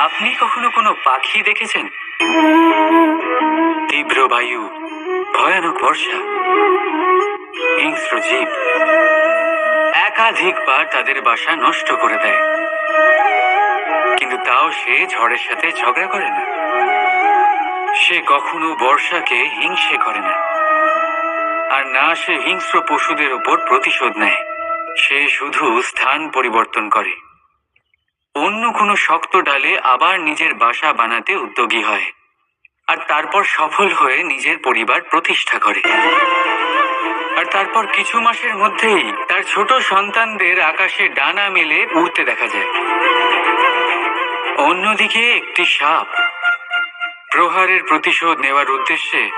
আপনি কখনো কোনো পাখি দেখেছেন? তীব্র বায়ু, ভয়ানক বর্ষা হিংস্র জীব একাধিকবার তাদের বাসা নষ্ট করে দেয়। কিন্তু তাও সে ঝড়ের সাথে ঝগড়া করে না। সে কখনো বর্ষাকে হিংসে করে না। আর না সে হিংস্র পশুদের ওপর প্রতিশোধ নেয়। সে শুধু স্থান পরিবর্তন করে। অন্য কোনো শক্ত ডালে আবার নিজের বাসা বানাতে উদ্যোগী হয় আর তারপর সফল হয়ে নিজের পরিবার প্রতিষ্ঠা করে। আর তারপর কিছু মাসের মধ্যেই তার ছোট সন্তানদের আকাশে ডানা মেলে উড়তে দেখা যায়। অন্যদিকে একটি সাপ প্রহারের প্রতিশোধ নেওয়ার উদ্দেশ্যে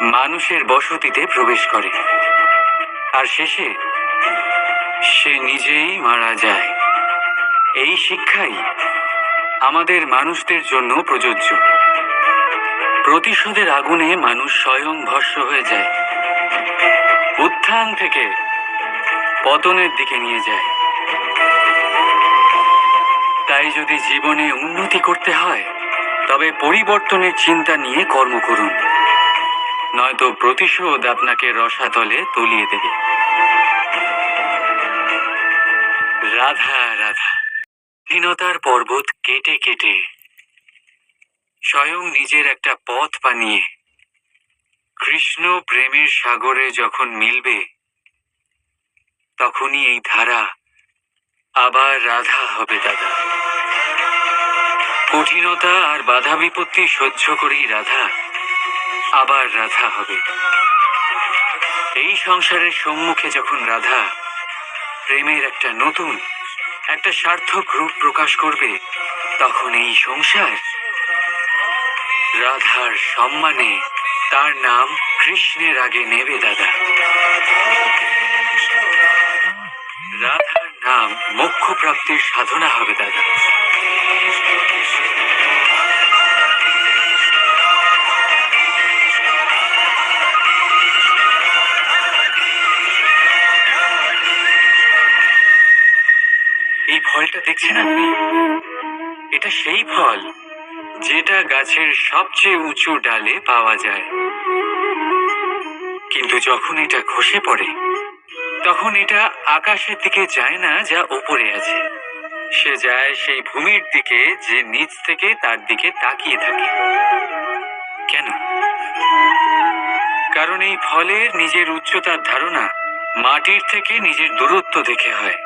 মানুষের বসতিতে প্রবেশ করে। আর শেষে সে নিজেই মারা যায়। এই শিক্ষাই আমাদের মানুষদের জন্য প্রযোজ্য। প্রতিশোধের আগুনে মানুষ স্বয়ং ভস্য হয়ে যায়। উত্থান থেকে পতনের দিকে নিয়ে যায়। তাই যদি জীবনে উন্নতি করতে হয়, তবে পরিবর্তনের চিন্তা নিয়ে কর্ম করুন। নয়তো প্রতিশোধ আপনাকে রসাতলে তলিয়ে দেবে। রাধা রাধা। হীনতার পর্বত কেটে কেটে স্বয়ং নিজের একটা পথ বানিয়ে কৃষ্ণ প্রেমের সাগরে যখন মিলবে, তখনই এই ধারা আবার রাধা হবে দাদা। কঠিনতা আর বাধা বিপত্তি সহ্য করেই রাধা আবার রাধা হবে। এই সংসারের সম্মুখে যখন রাধা প্রেমের একটা নতুন একটা সার্থক রূপ প্রকাশ করবে, তখন এই সংসার। রাধার সম্মানে তার নাম কৃষ্ণের আগে নেবে দাদা। রাধার নাম মোক্ষ প্রাপ্তির সাধনা হবে দাদা। ফলটা দেখছেন আপনি এটা সেই ফল যেটা গাছের সবচেয়ে উঁচু ডালে পাওয়া যায়। কিন্তু যখন এটা খসে পড়ে, তখন এটা আকাশের দিকে যায় না, যা ওপরে আছে। সে যায় সেই ভূমির দিকে, যে নিচ থেকে তার দিকে তাকিয়ে থাকে। কেন? কারণ এই ফলের নিজের উচ্চতার ধারণা মাটির থেকে নিজের দূরত্ব দেখে হয়।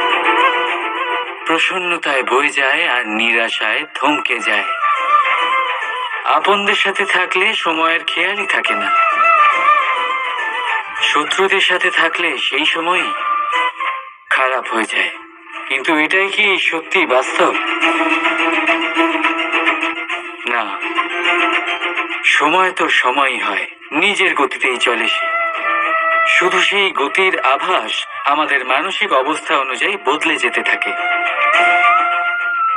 প্রসন্নতায় বয়ে যায় আর নিরাশায় থমকে যায়। আপনদের সাথে থাকলে সময়ের খেয়ালই থাকে না। শত্রুদের সাথে থাকলে সেই সময়ই খারাপ হয়ে যায়। কিন্তু এটাই কি সত্যি বাস্তব? না। সময় তো সময়ই হয়, নিজের গতিতেই চলে সে। শুধু সেই গতির আভাস আমাদের মানসিক অবস্থা অনুযায়ী বদলে যেতে থাকে।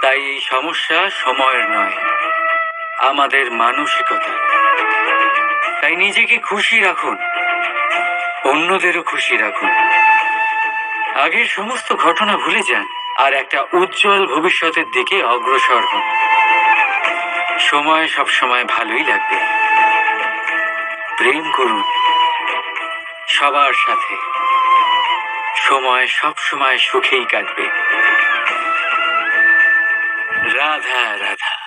তাই এই সমস্যা সময়ের নয়, আমাদের মানসিকতা। তাই নিজেকে খুশি রাখুন, অন্যদেরও খুশি রাখুন। আগের সমস্ত ঘটনা ভুলে যান আর একটা উজ্জ্বল ভবিষ্যতের দিকে অগ্রসর হন। সময় সব সময় ভালোই লাগবে। প্রেম করুন। সবার সাথে। সময় সব সময় সুখেই কাটবে। রাধা রাধা।